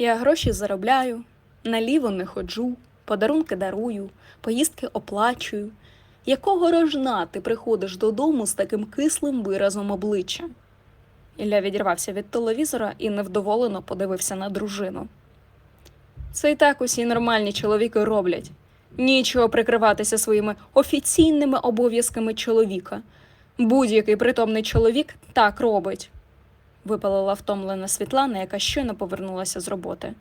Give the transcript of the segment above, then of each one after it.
Я гроші заробляю, наліво не ходжу, подарунки дарую, поїздки оплачую. Якого рожна ти приходиш додому з таким кислим виразом обличчя? Ілля відірвався від телевізора і невдоволено подивився на дружину. Це і так усі нормальні чоловіки роблять. Нічого прикриватися своїми офіційними обов'язками чоловіка. Будь-який притомний чоловік так робить, випалила втомлена Світлана, яка щойно повернулася з роботи.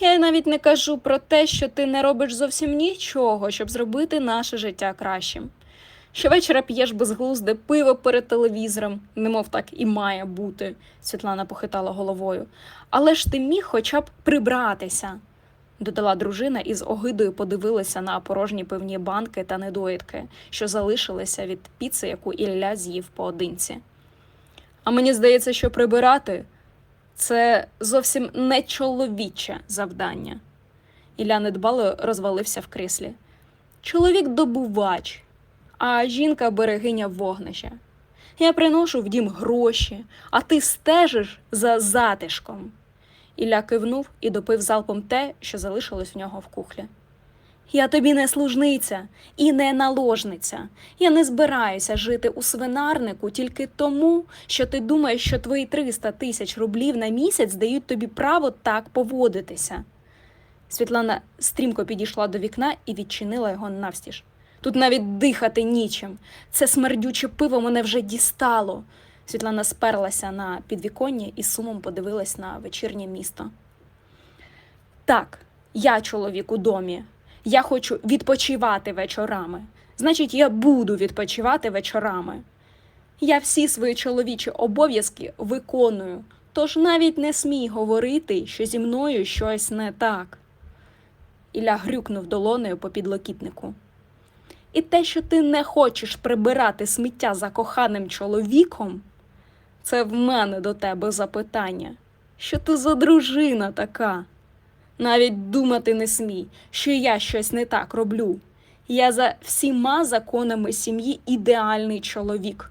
Я навіть не кажу про те, що ти не робиш зовсім нічого, щоб зробити наше життя кращим. Щовечора п'єш безглузде пиво перед телевізором, немов так і має бути, Світлана похитала головою. Але ж ти міг хоча б прибратися, додала дружина і з огидою подивилася на порожні пивні банки та недоїдки, що залишилися від піци, яку Ілля з'їв поодинці. А мені здається, що прибирати це зовсім не чоловіче завдання. Ілля недбало розвалився в кріслі. Чоловік добувач, а жінка берегиня вогнища. Я приношу в дім гроші, а ти стежиш за затишком. Ілля кивнув і допив залпом те, що залишилось в нього в кухлі. Я тобі не служниця і не наложниця. Я не збираюся жити у свинарнику тільки тому, що ти думаєш, що твої 300 тисяч рублів на місяць дають тобі право так поводитися. Світлана стрімко підійшла до вікна і відчинила його навстіж. Тут навіть дихати нічим. Це смердюче пиво мене вже дістало. Світлана сперлася на підвіконня і сумом подивилась на вечірнє місто. Так, я чоловік у домі. Я хочу відпочивати вечорами. Значить, я буду відпочивати вечорами. Я всі свої чоловічі обов'язки виконую, тож навіть не смій говорити, що зі мною щось не так. Ілля грюкнув долонею по підлокітнику. І те, що ти не хочеш прибирати сміття за коханим чоловіком, це в мене до тебе запитання. Що ти за дружина така? Навіть думати не смій, що я щось не так роблю. Я за всіма законами сім'ї ідеальний чоловік.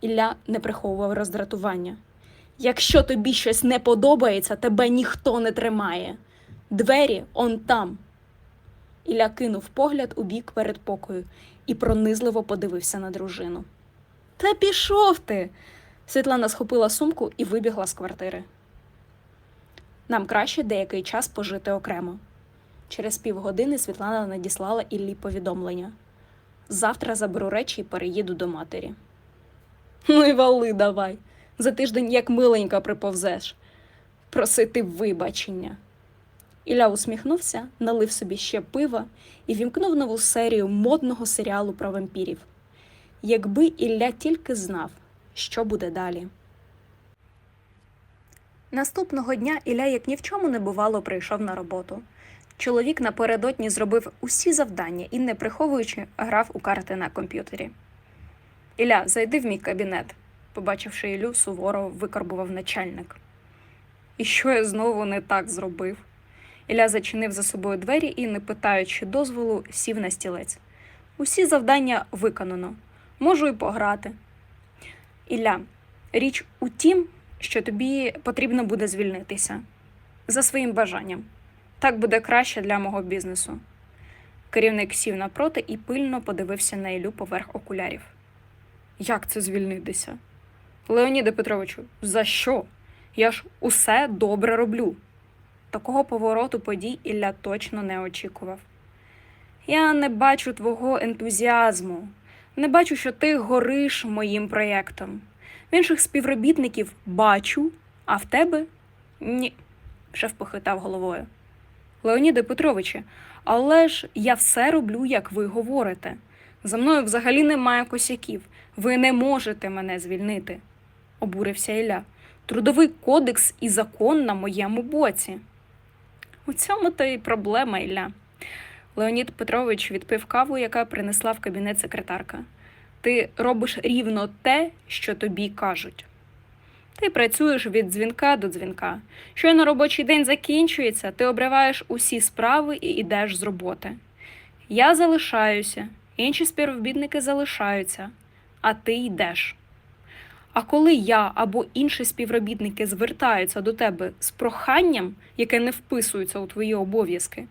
Ілля не приховував роздратування. Якщо тобі щось не подобається, тебе ніхто не тримає. Двері он там. Ілля кинув погляд у бік передпокою і пронизливо подивився на дружину. Та пішов ти. Світлана схопила сумку і вибігла з квартири. Нам краще деякий час пожити окремо. Через півгодини Світлана надіслала Іллі повідомлення. Завтра заберу речі і переїду до матері. Ну і вали давай. За тиждень як миленька приповзеш. Просити вибачення. Ілля усміхнувся, налив собі ще пива і вімкнув нову серію модного серіалу про вампірів. Якби Ілля тільки знав, що буде далі. Наступного дня Ілля, як ні в чому не бувало, прийшов на роботу. Чоловік напередодні зробив усі завдання і, не приховуючи, грав у карти на комп'ютері. Ілля, зайди в мій кабінет, побачивши Ілю, суворо викарбував начальник. І що я знову не так зробив? Ілля зачинив за собою двері і, не питаючи дозволу, сів на стілець. Усі завдання виконано. Можу і пограти. Ілля, річ у тім, що тобі потрібно буде звільнитися за своїм бажанням. Так буде краще для мого бізнесу. Керівник сів напроти і пильно подивився на Ілю поверх окулярів. Як це звільнитися? Леоніде Петровичу, за що? Я ж усе добре роблю. Такого повороту подій Ілля точно не очікував. Я не бачу твого ентузіазму, не бачу, що ти гориш моїм проєктом. Інших співробітників бачу, а в тебе ні, шеф похитав головою. Леоніде Петровиче, але ж я все роблю, як ви говорите. За мною взагалі немає косяків. Ви не можете мене звільнити, обурився Ілля. Трудовий кодекс і закон на моєму боці. У цьому то й проблема, Ілля. Леонід Петрович відпив каву, яка принесла в кабінет секретарка. Ти робиш рівно те, що тобі кажуть. Ти працюєш від дзвінка до дзвінка. Щойно робочий день закінчується, ти обриваєш усі справи і йдеш з роботи. Я залишаюся, інші співробітники залишаються, а ти йдеш. А коли я або інші співробітники звертаються до тебе з проханням, яке не вписується у твої обов'язки,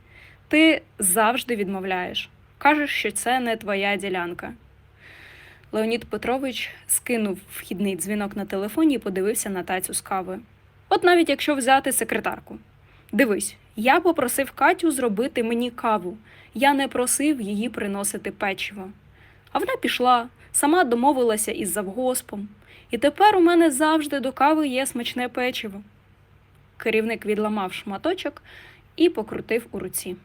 ти завжди відмовляєш. Кажеш, що це не твоя ділянка. Леонід Петрович скинув вхідний дзвінок на телефоні і подивився на тацю з кави. От навіть якщо взяти секретарку. Дивись, я попросив Катю зробити мені каву. Я не просив її приносити печиво. А вона пішла, сама домовилася із завгоспом. І тепер у мене завжди до кави є смачне печиво. Керівник відламав шматочок і покрутив у руці.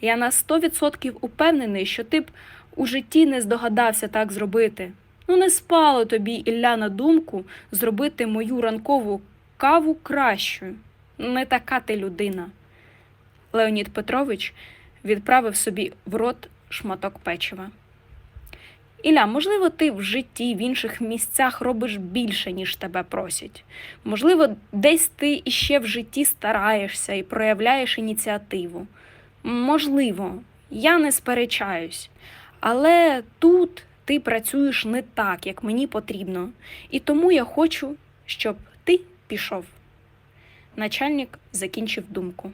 Я на 100% упевнений, що ти б у житті не здогадався так зробити. Ну, не спало тобі, Ілля, на думку зробити мою ранкову каву кращою. Не така ти людина. Леонід Петрович відправив собі в рот шматок печива. Ілля, можливо, ти в житті в інших місцях робиш більше, ніж тебе просять. Можливо, десь ти іще в житті стараєшся і проявляєш ініціативу. Можливо, я не сперечаюсь, але тут ти працюєш не так, як мені потрібно, і тому я хочу, щоб ти пішов. Начальник закінчив думку.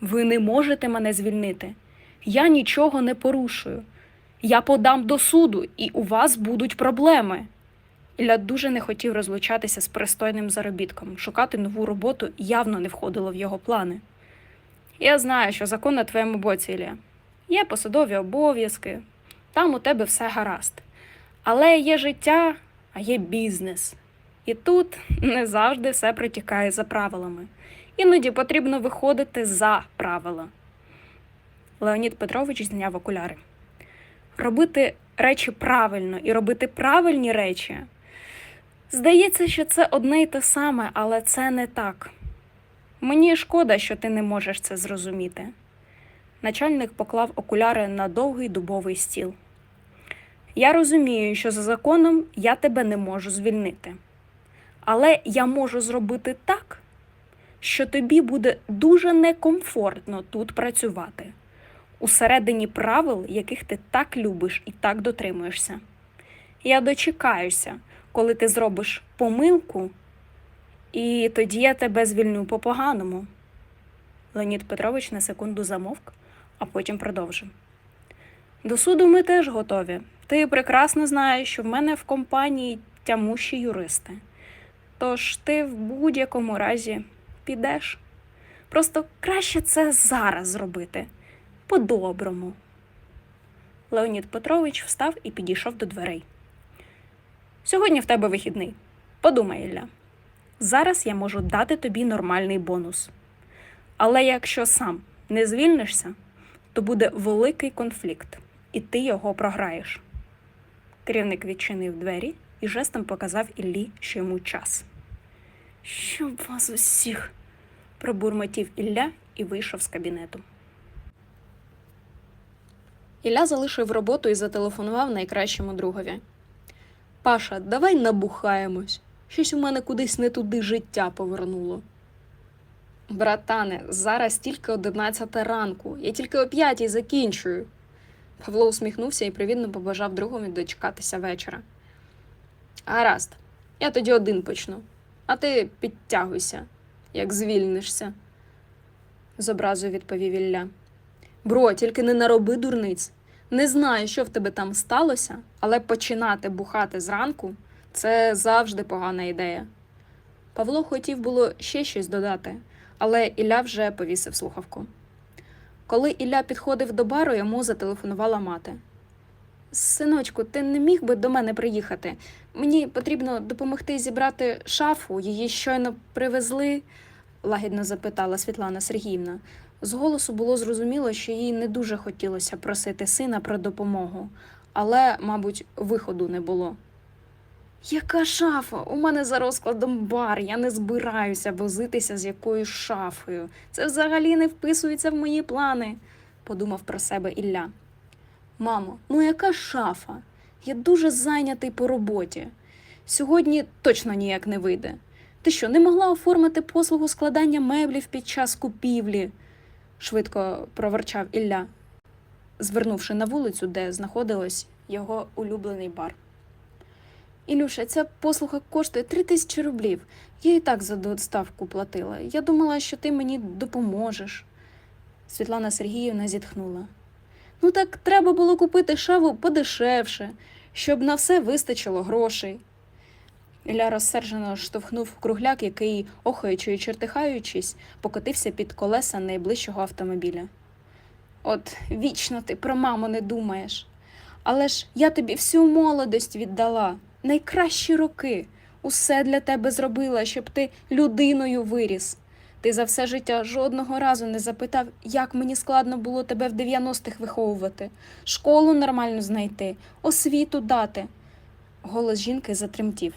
Ви не можете мене звільнити. Я нічого не порушую. Я подам до суду, і у вас будуть проблеми. Ілля дуже не хотів розлучатися з пристойним заробітком. Шукати нову роботу явно не входило в його плани. Я знаю, що закон на твоєму боці, Ілля. Є посадові обов'язки, там у тебе все гаразд. Але є життя, а є бізнес. І тут не завжди все протікає за правилами. Іноді потрібно виходити за правила. Леонід Петрович зняв окуляри. Робити речі правильно і робити правильні речі. Здається, що це одне й те саме, але це не так. Мені шкода, що ти не можеш це зрозуміти. Начальник поклав окуляри на довгий дубовий стіл. Я розумію, що за законом я тебе не можу звільнити. Але я можу зробити так, що тобі буде дуже некомфортно тут працювати, усередині правил, яких ти так любиш і так дотримуєшся. Я дочекаюся, коли ти зробиш помилку, і тоді я тебе звільню по-поганому. Леонід Петрович на секунду замовк, а потім продовжив. До суду ми теж готові. Ти прекрасно знаєш, що в мене в компанії тямущі юристи. Тож ти в будь-якому разі підеш. Просто краще це зараз зробити. По-доброму. Леонід Петрович встав і підійшов до дверей. Сьогодні в тебе вихідний. Подумай, Ілля. Зараз я можу дати тобі нормальний бонус. Але якщо сам не звільнишся, то буде великий конфлікт, і ти його програєш. Керівник відчинив двері і жестом показав Іллі, що йому час. Щоб вас усіх, пробурмотів Ілля і вийшов з кабінету. Ілля залишив роботу і зателефонував найкращому другові. Паша, давай набухаємось. Щось у мене кудись не туди життя повернуло. Братане, зараз тільки одинадцята ранку. Я тільки о п'ятій закінчую. Павло усміхнувся і привітно побажав другові дочекатися вечора. Гаразд, я тоді один почну, а ти підтягуйся, як звільнишся, з образою відповів Ілля. Бро, тільки не нароби дурниць. Не знаю, що в тебе там сталося, але починати бухати зранку це завжди погана ідея. Павло хотів було ще щось додати, але Ілля вже повісив слухавку. Коли Ілля підходив до бару, йому зателефонувала мати. Синочку, ти не міг би до мене приїхати? Мені потрібно допомогти зібрати шафу, її щойно привезли, лагідно запитала Світлана Сергіївна. З голосу було зрозуміло, що їй не дуже хотілося просити сина про допомогу, але, мабуть, виходу не було. Яка шафа? У мене за розкладом бар. Я не збираюся возитися з якоюсь шафою. Це взагалі не вписується в мої плани, подумав про себе Ілля. Мамо, ну яка шафа? Я дуже зайнятий по роботі. Сьогодні точно ніяк не вийде. Ти що, не могла оформити послугу складання меблів під час купівлі? швидко проворчав Ілля, звернувши на вулицю, де знаходилось його улюблений бар. Ілюша, ця послуга коштує три тисячі рублів. Я і так за доставку платила. Я думала, що ти мені допоможеш. Світлана Сергіївна зітхнула. Ну так треба було купити шаву подешевше, щоб на все вистачило грошей. Ілля розсержено штовхнув кругляк, який, охаючи і чертихаючись, покотився під колеса найближчого автомобіля. От вічно ти про маму не думаєш. Але ж я тобі всю молодость віддала, найкращі роки. Усе для тебе зробила, щоб ти людиною виріс. Ти за все життя жодного разу не запитав, як мені складно було тебе в 90-х виховувати, школу нормально знайти, освіту дати. Голос жінки затремтів.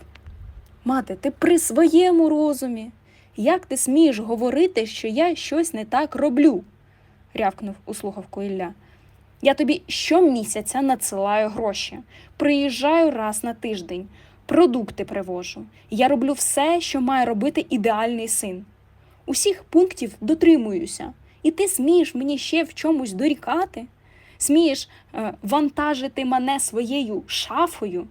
Мати, ти при своєму розумі. Як ти смієш говорити, що я щось не так роблю? рявкнув у слухавку Ілля. Я тобі щомісяця надсилаю гроші, приїжджаю раз на тиждень, продукти привожу. Я роблю все, що має робити ідеальний син. Усіх пунктів дотримуюся, і ти смієш мені ще в чомусь дорікати? Смієш е, вантажити мене своєю шафою?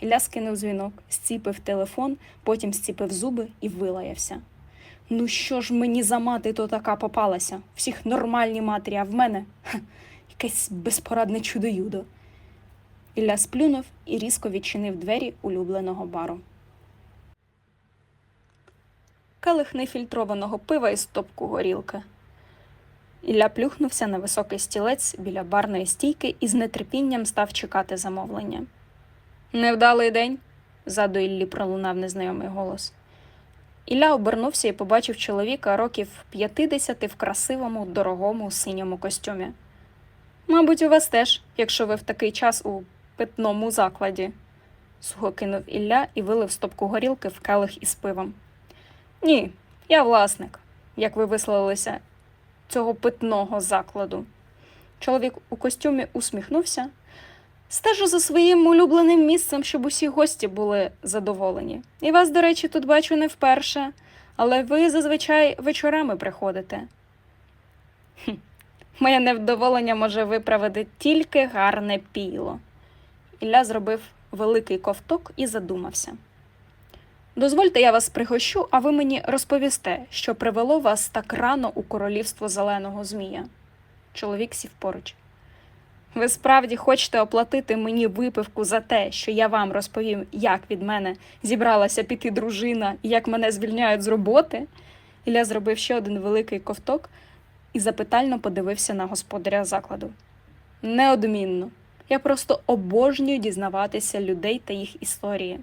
Ілля скинув дзвінок, зціпив телефон, потім зціпив зуби і вилаявся. Ну що ж мені за мати то така попалася? Всіх нормальні матері, а в мене ха, якесь безпорадне чудо-юдо. Ілля сплюнув і різко відчинив двері улюбленого бару. Келих нефільтрованого пива і стопку горілки. Ілля плюхнувся на високий стілець біля барної стійки і з нетерпінням став чекати замовлення. Невдалий день, ззаду Іллі пролунав незнайомий голос. Ілля обернувся і побачив чоловіка років 50 в красивому, дорогому синьому костюмі. Мабуть, у вас теж, якщо ви в такий час у питному закладі, сухо кинув Ілля і вилив стопку горілки в келих із пивом. Ні, я власник, як ви висловилися, цього питного закладу. Чоловік у костюмі усміхнувся. Стежу за своїм улюбленим місцем, щоб усі гості були задоволені. І вас, до речі, тут бачу не вперше, але ви зазвичай вечорами приходите. Хм. Моє невдоволення може виправити тільки гарне піло. Ілля зробив великий ковток і задумався. Дозвольте, я вас пригощу, а ви мені розповісте, що привело вас так рано у королівство зеленого змія. Чоловік сів поруч. Ви справді хочете оплатити мені випивку за те, що я вам розповім, як від мене зібралася піти дружина і як мене звільняють з роботи? Ілля зробив ще один великий ковток і запитально подивився на господаря закладу. Неодмінно. Я просто обожнюю дізнаватися людей та їх історії.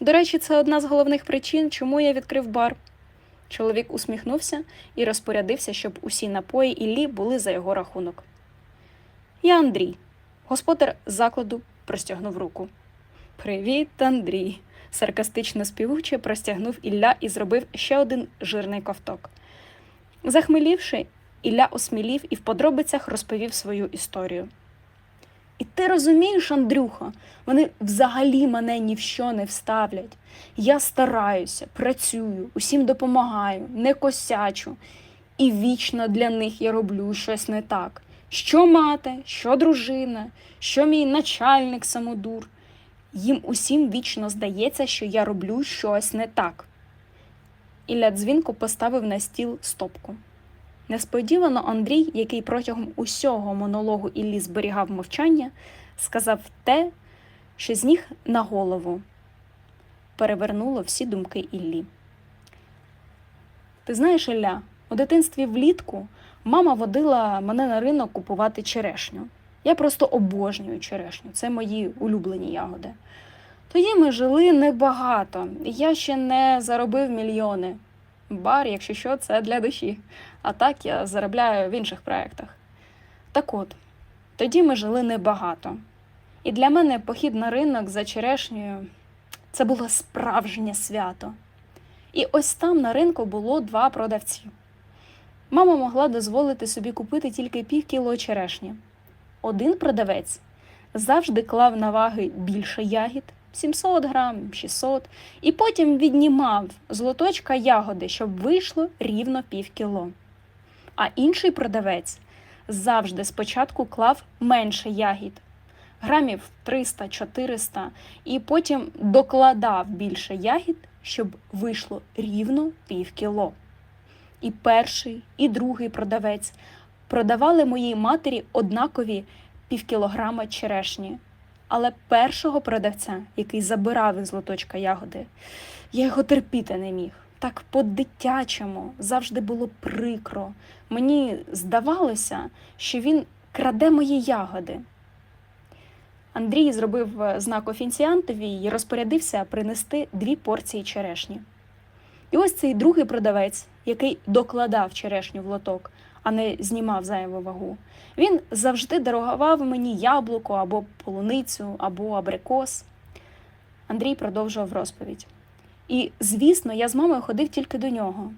До речі, це одна з головних причин, чому я відкрив бар. Чоловік усміхнувся і розпорядився, щоб усі напої Іллі були за його рахунок. Я Андрій. Господар закладу простягнув руку. Привіт, Андрій. саркастично співуче простягнув Ілля і зробив ще один жирний ковток. Захмелівши, Ілля осмілів і в подробицях розповів свою історію. І ти розумієш, Андрюха, вони взагалі мене ні в що не вставлять. Я стараюся, працюю, усім допомагаю, не косячу, і вічно для них я роблю щось не так. Що мати, що дружина, що мій начальник самодур. Їм усім вічно здається, що я роблю щось не так. Ілля дзвінко поставив на стіл стопку. Несподівано Андрій, який протягом усього монологу Іллі зберігав мовчання, сказав те, що з ніг на голову перевернуло всі думки Іллі. Ти знаєш, Ілля, у дитинстві влітку мама водила мене на ринок купувати черешню. Я просто обожнюю черешню, це мої улюблені ягоди. Тоді ми жили небагато, я ще не заробив мільйони. Бар, якщо що, це для душі. А так я заробляю в інших проєктах. Так от, тоді ми жили небагато. І для мене похід на ринок за черешнею це було справжнє свято. І ось там на ринку було два продавці. Мама могла дозволити собі купити тільки пів кіло черешні. Один продавець завжди клав на ваги більше ягід 700 грам, 600, і потім віднімав з лоточка ягоди, щоб вийшло рівно пів кіло. А інший продавець завжди спочатку клав менше ягід, грамів 300-400, і потім докладав більше ягід, щоб вийшло рівно пів кіло. І перший, і другий продавець продавали моїй матері однакові півкілограма черешні. Але першого продавця, який забирав із лоточка ягоди, я його терпіти не міг. Так по-дитячому завжди було прикро. Мені здавалося, що він краде мої ягоди. Андрій зробив е, знак офіціантові і розпорядився принести дві порції черешні. І ось цей другий продавець, який докладав черешню в лоток, а не знімав зайву вагу, він завжди дарував мені яблуко або полуницю, або абрикос. Андрій продовжував розповідь. І, звісно, я з мамою ходив тільки до нього.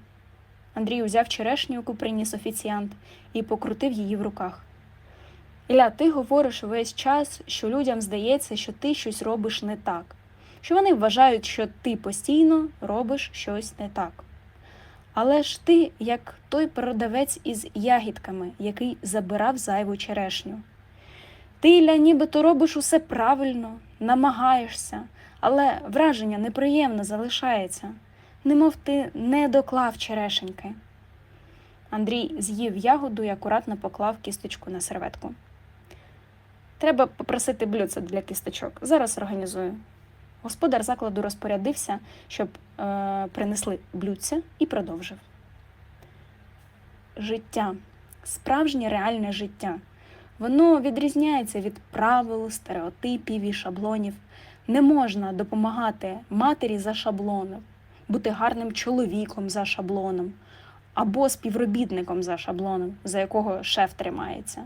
Андрій узяв черешню, яку приніс офіціант, і покрутив її в руках. Ілля, ти говориш весь час, що людям здається, що ти щось робиш не так, що вони вважають, що ти постійно робиш щось не так. Але ж ти, як той продавець із ягідками, який забирав зайву черешню. Ти, нібито робиш усе правильно, намагаєшся, але враження неприємне залишається, немов ти не доклав черешеньки. Андрій з'їв ягоду і акуратно поклав кісточку на серветку. Треба попросити блюдце для кісточок. Зараз організую. Господар закладу розпорядився, щоб е, принесли блюдце і продовжив. Життя, справжнє реальне життя. Воно відрізняється від правил, стереотипів і шаблонів. Не можна допомагати матері за шаблоном, бути гарним чоловіком за шаблоном або співробітником за шаблоном, за якого шеф тримається.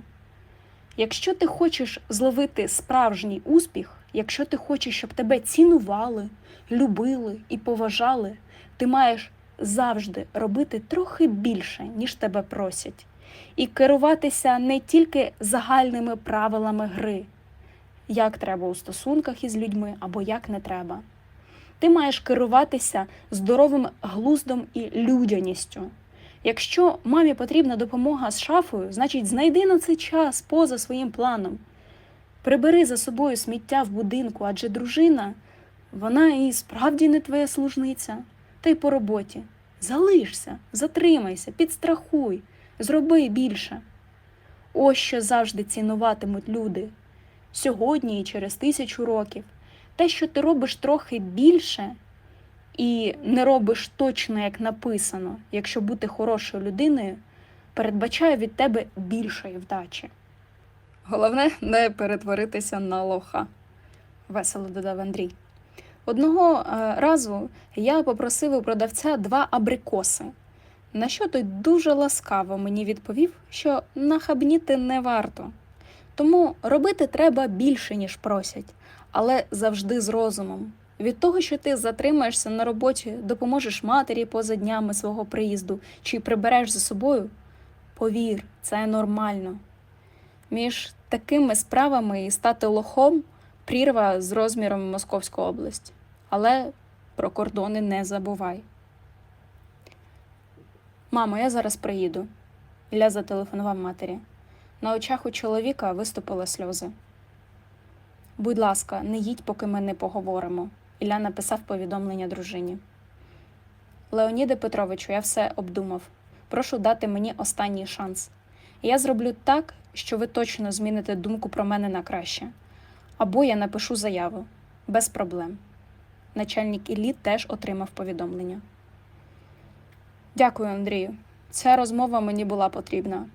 Якщо ти хочеш зловити справжній успіх, якщо ти хочеш, щоб тебе цінували, любили і поважали, ти маєш завжди робити трохи більше, ніж тебе просять, і керуватися не тільки загальними правилами гри, як треба у стосунках із людьми або як не треба. Ти маєш керуватися здоровим глуздом і людяністю. Якщо мамі потрібна допомога з шафою, значить знайди на цей час поза своїм планом. Прибери за собою сміття в будинку, адже дружина, вона і справді не твоя служниця, та й по роботі. Залишся, затримайся, підстрахуй, зроби більше. Ось що завжди цінуватимуть люди сьогодні і через тисячу років. Те, що ти робиш трохи більше, і не робиш точно, як написано, якщо бути хорошою людиною, передбачає від тебе більшої вдачі. Головне не перетворитися на лоха, весело додав Андрій. Одного е, разу я попросив у продавця два абрикоси, на що той дуже ласкаво мені відповів, що нахабніти не варто. Тому робити треба більше, ніж просять, але завжди з розумом. Від того, що ти затримаєшся на роботі, допоможеш матері поза днями свого приїзду чи прибереш за собою, повір, це нормально. Між такими справами і стати лохом прірва з розміром Московську область. Але про кордони не забувай. Мамо, я зараз приїду. Ілля зателефонував матері. На очах у чоловіка виступили сльози. Будь ласка, не їдь, поки ми не поговоримо. Ілля написав повідомлення дружині. Леоніде Петровичу, я все обдумав. Прошу дати мені останній шанс. Я зроблю так, що ви точно зміните думку про мене на краще. Або я напишу заяву без проблем. Начальник Іллі теж отримав повідомлення. Дякую, Андрію. Ця розмова мені була потрібна.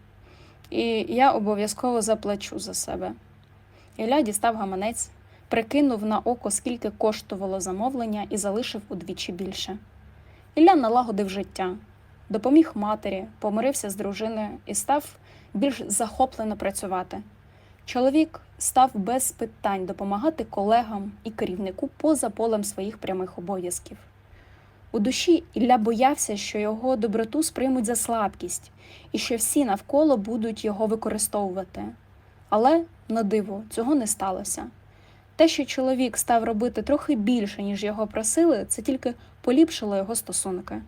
І я обов'язково заплачу за себе. Ілля дістав гаманець, прикинув на око, скільки коштувало замовлення, і залишив удвічі більше. Ілля налагодив життя, допоміг матері, помирився з дружиною і став більш захоплено працювати. Чоловік став без питань допомагати колегам і керівнику поза полем своїх прямих обов'язків. У душі Ілля боявся, що його доброту сприймуть за слабкість і що всі навколо будуть його використовувати. Але, на диво, цього не сталося. Те, що чоловік став робити трохи більше, ніж його просили, це тільки поліпшило його стосунки.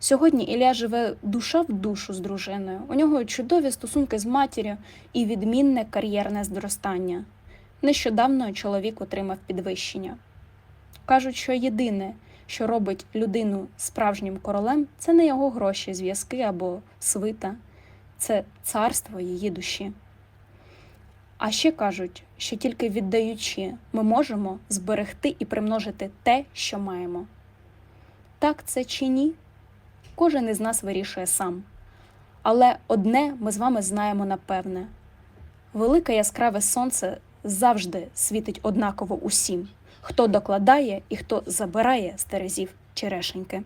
Сьогодні Ілля живе душа в душу з дружиною. У нього чудові стосунки з матір'ю і відмінне кар'єрне зростання. Нещодавно чоловік отримав підвищення. Кажуть, що єдине, що робить людину справжнім королем, це не його гроші, зв'язки або свита, це царство її душі. А ще кажуть, що тільки віддаючи, ми можемо зберегти і примножити те, що маємо. Так це чи ні? Кожен із нас вирішує сам. Але одне ми з вами знаємо напевне: велике яскраве сонце завжди світить однаково усім, хто докладає і хто забирає з терезів черешеньки.